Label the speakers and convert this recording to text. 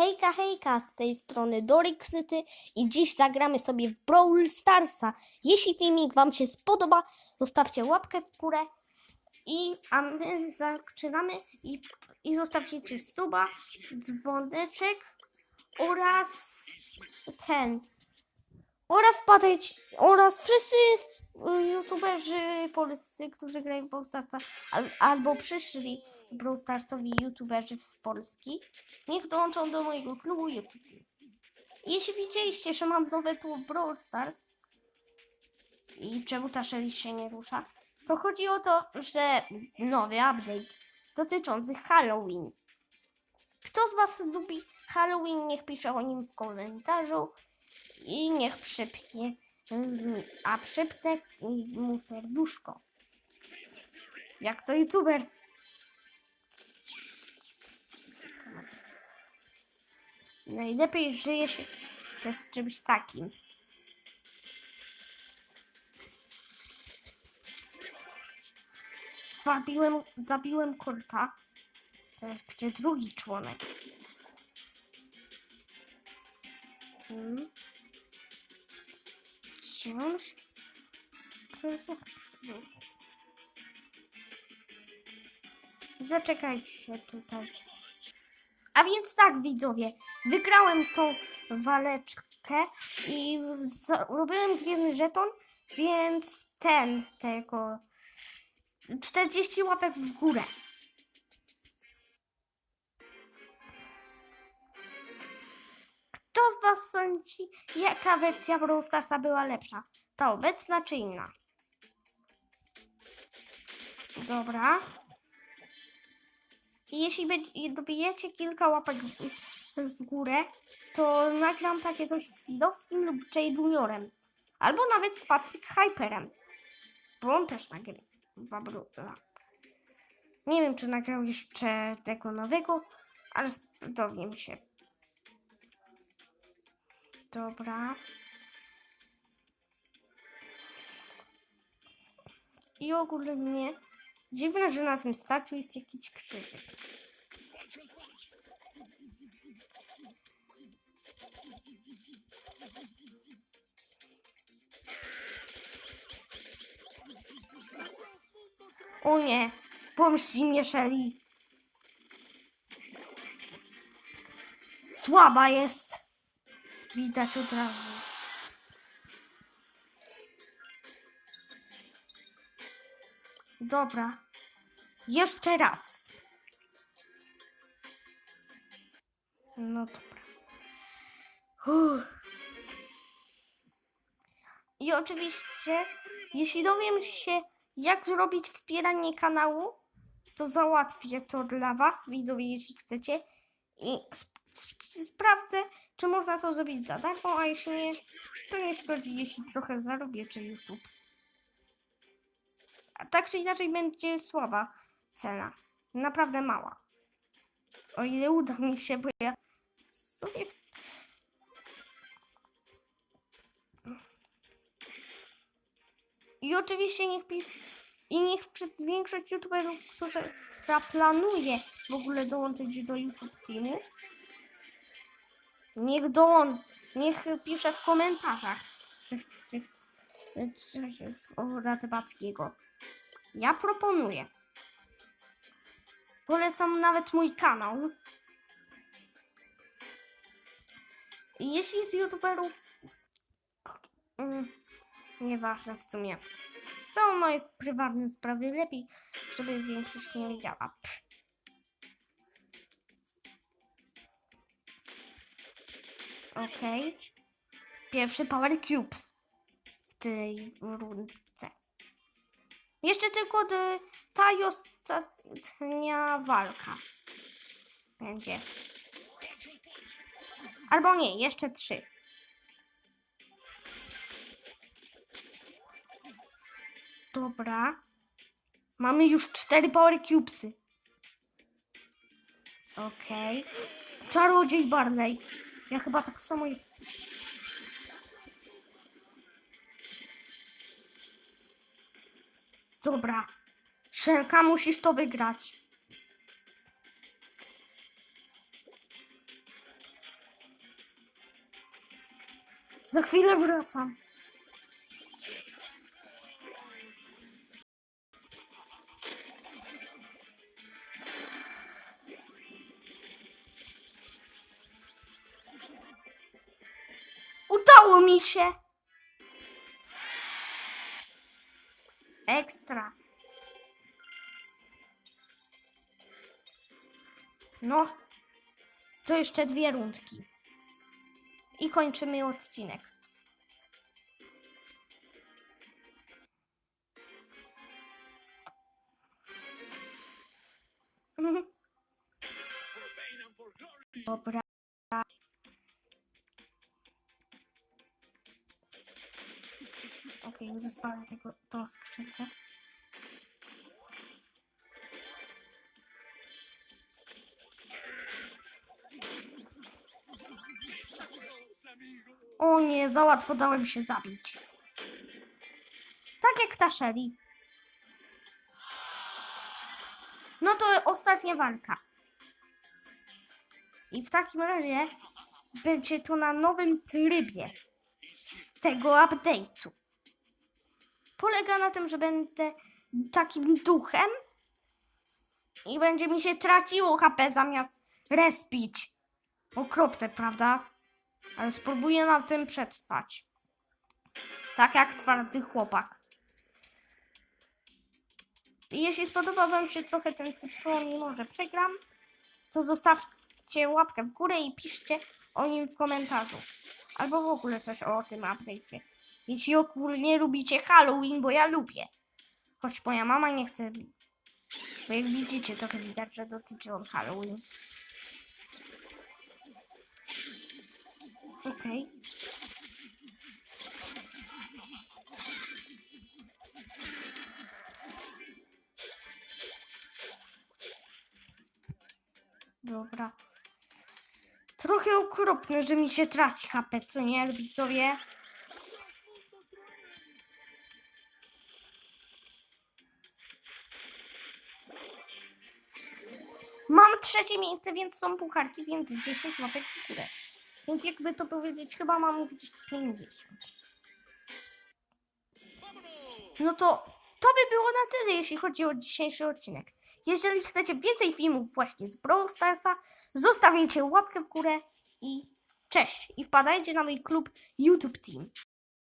Speaker 1: Hejka, hejka, z tej strony Dorixyty i dziś zagramy sobie w Brawl Starsa. Jeśli filmik Wam się spodoba, zostawcie łapkę w górę i a my zaczynamy i, i zostawcie suba, dzwoneczek oraz ten oraz padać oraz wszyscy youtuberzy polscy, którzy grają w Brawl Starsa al, albo przyszli Brawl Starsowi youtuberzy z Polski niech dołączą do mojego klubu YouTube. Jeśli widzieliście, że mam nowe tu Brawl Stars i czemu ta Shelly się nie rusza, to chodzi o to, że nowy update dotyczący Halloween. Kto z Was lubi Halloween, niech pisze o nim w komentarzu i niech przypnie, a przypnę mu serduszko. Jak to youtuber. Najlepiej żyje się, się z czymś takim. Zabiłem, zabiłem kurta. Teraz gdzie drugi członek? Hmm. Gdzie on się... Zaczekajcie tutaj. A więc tak, widzowie, wygrałem tą waleczkę i zrobiłem gwiezdny żeton, więc ten, tego 40 łapek w górę. Kto z Was sądzi, jaka wersja Brawl Starsa była lepsza? Ta obecna czy inna? Dobra. I jeśli będzie- dobijecie kilka łapek w, górę, to nagram takie coś z Widowskim lub Jay Juniorem. Albo nawet z Patrick Hyperem. Bo on też nagrywa. Nie wiem, czy nagrał jeszcze tego nowego, ale dowiem się. Dobra. I ogólnie dziwne, że na tym stacju jest jakiś krzyżyk. O nie, pomści mnie Shelly. Słaba jest. Widać od razu. Dobra. Jeszcze raz. No dobra. Uff. I oczywiście, jeśli dowiem się, jak zrobić wspieranie kanału, to załatwię to dla Was, widzowie, jeśli chcecie. I sp- sp- sprawdzę, czy można to zrobić za darmo, a jeśli nie, to nie szkodzi, jeśli trochę zarobię, czy YouTube. Tak czy inaczej będzie słaba cena. Naprawdę mała. O ile uda mi się, bo ja sobie w... I oczywiście niech pi... i niech większość youtuberów, która planuje w ogóle dołączyć do YouTube Teamu, niech dołą... niech pisze w komentarzach, że chce o Radybackiego. Ja proponuję. Polecam nawet mój kanał. Jeśli z youtuberów. Mm, nieważne w sumie. Są moje prywatne sprawy. Lepiej, żeby większość nie wiedziała. Okej. Pierwszy Power Cubes w tej rundce. Jeszcze tylko ta ostatnia walka będzie. Albo nie, jeszcze trzy. Dobra. Mamy już cztery Power Cubesy. Okej. Czarodziej Barley. Ja chyba tak samo... Dobra. Szelka, musisz to wygrać. Za chwilę wracam. Udało mi się! Ekstra. No, to jeszcze dwie rundki. I kończymy odcinek. Dobra. Zostawię tylko tą skrzynkę. O nie, za łatwo dałem się zabić. Tak jak ta Shelly. No to ostatnia walka. I w takim razie będzie to na nowym trybie z tego update'u. Polega na tym, że będę takim duchem i będzie mi się traciło HP zamiast respić. Okropne, prawda? Ale spróbuję na tym przetrwać. Tak jak twardy chłopak. Jeśli spodoba Wam się trochę ten cyklon i może przegram, to zostawcie łapkę w górę i piszcie o nim w komentarzu. Albo w ogóle coś o tym update'cie. Jeśli ogólnie lubicie Halloween, bo ja lubię. Choć moja mama nie chce. Bo jak widzicie, trochę widać, że dotyczy on Halloween. Okej. Dobra. Trochę okropne, że mi się traci HP, co nie, widzowie? Mam trzecie miejsce, więc są pucharki, więc 10 łapek w górę. Więc jakby to powiedzieć, chyba mam gdzieś 50. No to to by było na tyle, jeśli chodzi o dzisiejszy odcinek. Jeżeli chcecie więcej filmów właśnie z Brawl Starsa, zostawiajcie łapkę w górę i cześć. I wpadajcie na mój klub YouTube Team.